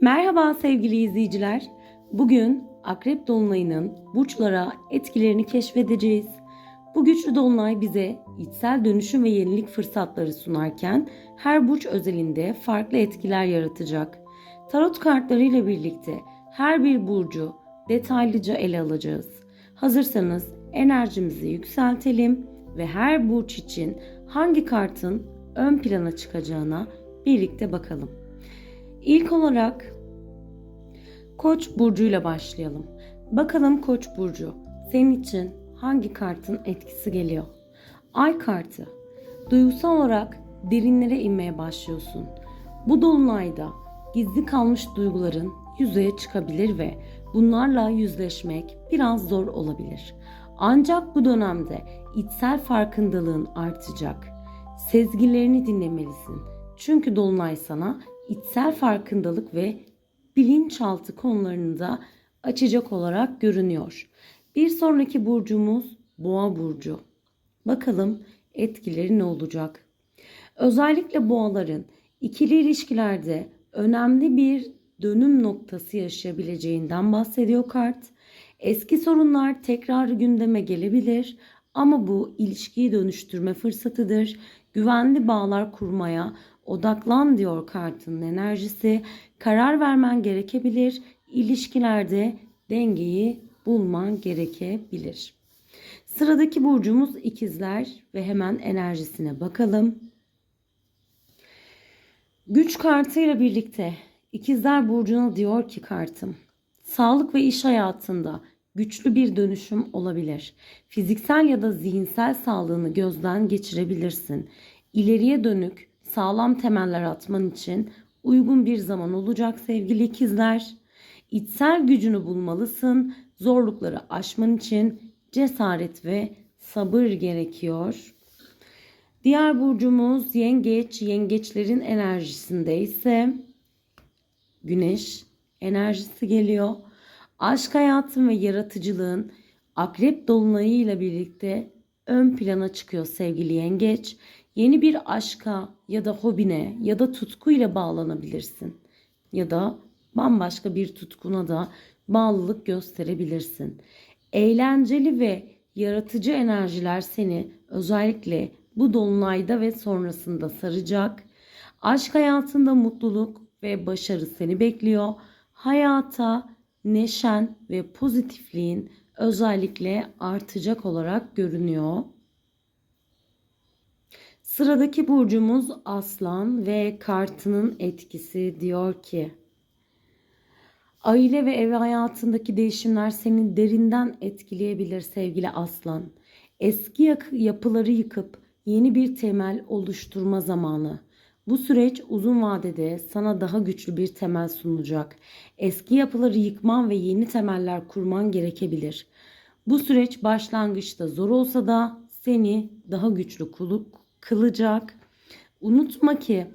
Merhaba sevgili izleyiciler. Bugün Akrep Dolunay'ın burçlara etkilerini keşfedeceğiz. Bu güçlü dolunay bize içsel dönüşüm ve yenilik fırsatları sunarken her burç özelinde farklı etkiler yaratacak. Tarot kartlarıyla birlikte her bir burcu detaylıca ele alacağız. Hazırsanız enerjimizi yükseltelim ve her burç için hangi kartın ön plana çıkacağına birlikte bakalım. İlk olarak Koç burcuyla başlayalım. Bakalım Koç burcu senin için hangi kartın etkisi geliyor? Ay kartı. Duygusal olarak derinlere inmeye başlıyorsun. Bu dolunayda gizli kalmış duyguların yüzeye çıkabilir ve bunlarla yüzleşmek biraz zor olabilir. Ancak bu dönemde içsel farkındalığın artacak. Sezgilerini dinlemelisin. Çünkü dolunay sana içsel farkındalık ve bilinçaltı konularını da açacak olarak görünüyor. Bir sonraki burcumuz Boğa burcu. Bakalım etkileri ne olacak? Özellikle boğaların ikili ilişkilerde önemli bir dönüm noktası yaşayabileceğinden bahsediyor kart. Eski sorunlar tekrar gündeme gelebilir ama bu ilişkiyi dönüştürme fırsatıdır. Güvenli bağlar kurmaya odaklan diyor kartın enerjisi. Karar vermen gerekebilir. İlişkilerde dengeyi bulman gerekebilir. Sıradaki burcumuz ikizler ve hemen enerjisine bakalım. Güç kartıyla birlikte ikizler burcuna diyor ki kartım. Sağlık ve iş hayatında güçlü bir dönüşüm olabilir. Fiziksel ya da zihinsel sağlığını gözden geçirebilirsin. İleriye dönük sağlam temeller atman için uygun bir zaman olacak sevgili ikizler. İçsel gücünü bulmalısın. Zorlukları aşman için cesaret ve sabır gerekiyor. Diğer burcumuz yengeç. Yengeçlerin enerjisinde ise güneş enerjisi geliyor. Aşk hayatın ve yaratıcılığın akrep dolunayıyla birlikte ön plana çıkıyor sevgili yengeç. Yeni bir aşka ya da hobine ya da tutkuyla bağlanabilirsin. Ya da bambaşka bir tutkuna da bağlılık gösterebilirsin. Eğlenceli ve yaratıcı enerjiler seni özellikle bu dolunayda ve sonrasında saracak. Aşk hayatında mutluluk ve başarı seni bekliyor. Hayata neşen ve pozitifliğin özellikle artacak olarak görünüyor. Sıradaki burcumuz Aslan ve kartının etkisi diyor ki Aile ve ev hayatındaki değişimler seni derinden etkileyebilir sevgili Aslan. Eski yapıları yıkıp yeni bir temel oluşturma zamanı. Bu süreç uzun vadede sana daha güçlü bir temel sunacak. Eski yapıları yıkman ve yeni temeller kurman gerekebilir. Bu süreç başlangıçta zor olsa da seni daha güçlü kılacak. Unutma ki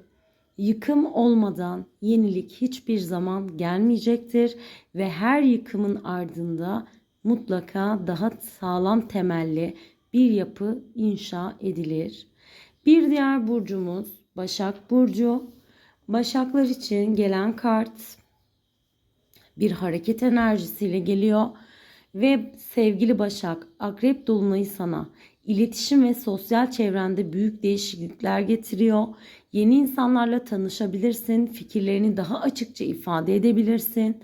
yıkım olmadan yenilik hiçbir zaman gelmeyecektir ve her yıkımın ardında mutlaka daha sağlam temelli bir yapı inşa edilir. Bir diğer burcumuz Başak Burcu. Başaklar için gelen kart bir hareket enerjisiyle geliyor. Ve sevgili Başak, Akrep Dolunay'ı sana iletişim ve sosyal çevrende büyük değişiklikler getiriyor. Yeni insanlarla tanışabilirsin, fikirlerini daha açıkça ifade edebilirsin.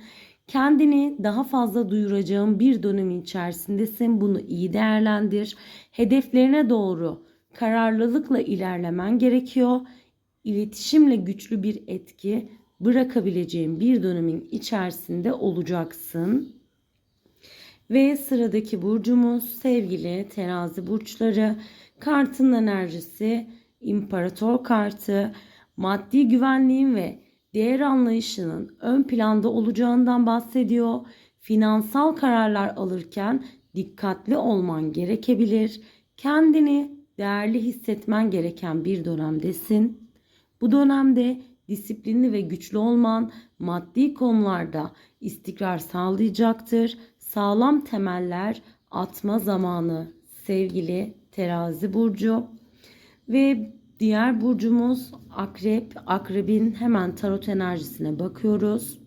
Kendini daha fazla duyuracağın bir dönemin içerisindesin. Bunu iyi değerlendir. Hedeflerine doğru kararlılıkla ilerlemen gerekiyor. İletişimle güçlü bir etki bırakabileceğin bir dönemin içerisinde olacaksın. Ve sıradaki burcumuz sevgili terazi burçları. Kartın enerjisi imparator kartı maddi güvenliğin ve değer anlayışının ön planda olacağından bahsediyor. Finansal kararlar alırken dikkatli olman gerekebilir. Kendini değerli hissetmen gereken bir dönemdesin. Bu dönemde disiplinli ve güçlü olman maddi konularda istikrar sağlayacaktır. Sağlam temeller atma zamanı sevgili terazi burcu. Ve diğer burcumuz akrep. Akrebin hemen tarot enerjisine bakıyoruz.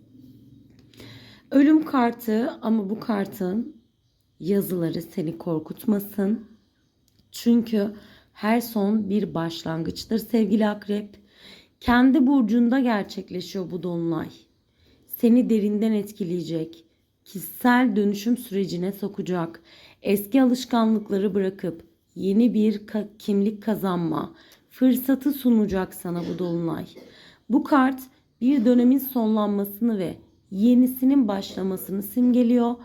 Ölüm kartı ama bu kartın yazıları seni korkutmasın. Çünkü her son bir başlangıçtır sevgili akrep. Kendi burcunda gerçekleşiyor bu dolunay. Seni derinden etkileyecek. Kişisel dönüşüm sürecine sokacak. Eski alışkanlıkları bırakıp yeni bir ka- kimlik kazanma fırsatı sunacak sana bu dolunay. Bu kart bir dönemin sonlanmasını ve yenisinin başlamasını simgeliyor.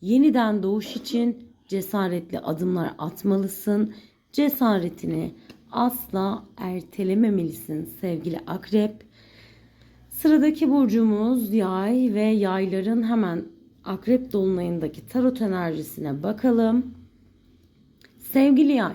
Yeniden doğuş için cesaretli adımlar atmalısın. Cesaretini asla ertelememelisin sevgili akrep. Sıradaki burcumuz yay ve yayların hemen akrep dolunayındaki tarot enerjisine bakalım. Sevgili yay,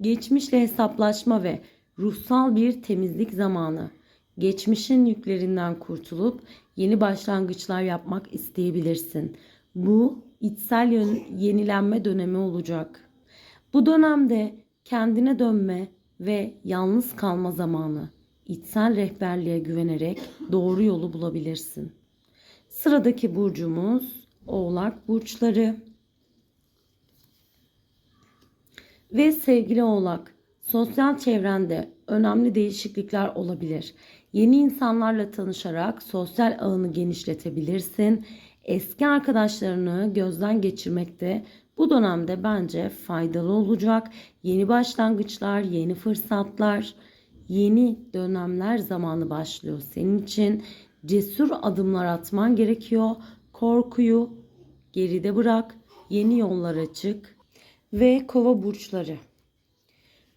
geçmişle hesaplaşma ve ruhsal bir temizlik zamanı. Geçmişin yüklerinden kurtulup yeni başlangıçlar yapmak isteyebilirsin. Bu içsel yön, yenilenme dönemi olacak. Bu dönemde kendine dönme ve yalnız kalma zamanı. İçsel rehberliğe güvenerek doğru yolu bulabilirsin. Sıradaki burcumuz Oğlak burçları. Ve sevgili Oğlak, sosyal çevrende önemli değişiklikler olabilir. Yeni insanlarla tanışarak sosyal ağını genişletebilirsin. Eski arkadaşlarını gözden geçirmekte bu dönemde bence faydalı olacak. Yeni başlangıçlar, yeni fırsatlar, yeni dönemler zamanı başlıyor senin için. Cesur adımlar atman gerekiyor. Korkuyu geride bırak. Yeni yollara çık. Ve kova burçları.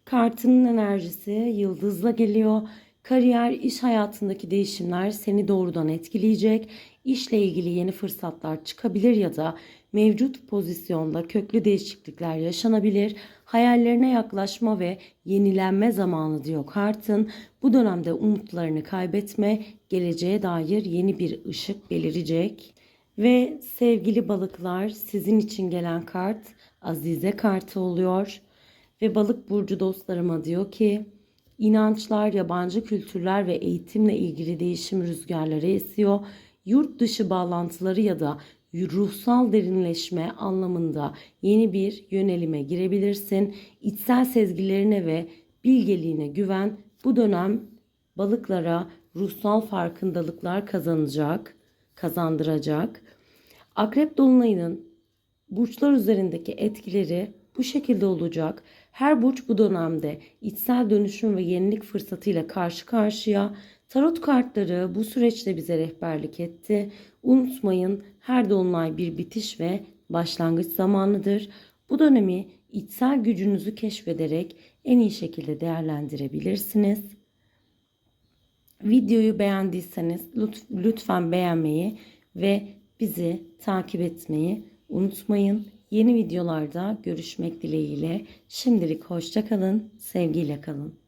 Kartının enerjisi yıldızla geliyor. Kariyer, iş hayatındaki değişimler seni doğrudan etkileyecek. İşle ilgili yeni fırsatlar çıkabilir ya da mevcut pozisyonda köklü değişiklikler yaşanabilir. Hayallerine yaklaşma ve yenilenme zamanı diyor kartın. Bu dönemde umutlarını kaybetme, geleceğe dair yeni bir ışık belirecek. Ve sevgili balıklar sizin için gelen kart Azize kartı oluyor. Ve balık burcu dostlarıma diyor ki inançlar, yabancı kültürler ve eğitimle ilgili değişim rüzgarları esiyor. Yurt dışı bağlantıları ya da ruhsal derinleşme anlamında yeni bir yönelime girebilirsin. İçsel sezgilerine ve bilgeliğine güven. Bu dönem balıklara ruhsal farkındalıklar kazanacak, kazandıracak. Akrep dolunayının burçlar üzerindeki etkileri bu şekilde olacak. Her burç bu dönemde içsel dönüşüm ve yenilik fırsatıyla karşı karşıya. Tarot kartları bu süreçte bize rehberlik etti. Unutmayın her dolunay bir bitiş ve başlangıç zamanıdır. Bu dönemi içsel gücünüzü keşfederek en iyi şekilde değerlendirebilirsiniz. Videoyu beğendiyseniz lütfen beğenmeyi ve bizi takip etmeyi unutmayın. Yeni videolarda görüşmek dileğiyle. Şimdilik hoşça kalın, sevgiyle kalın.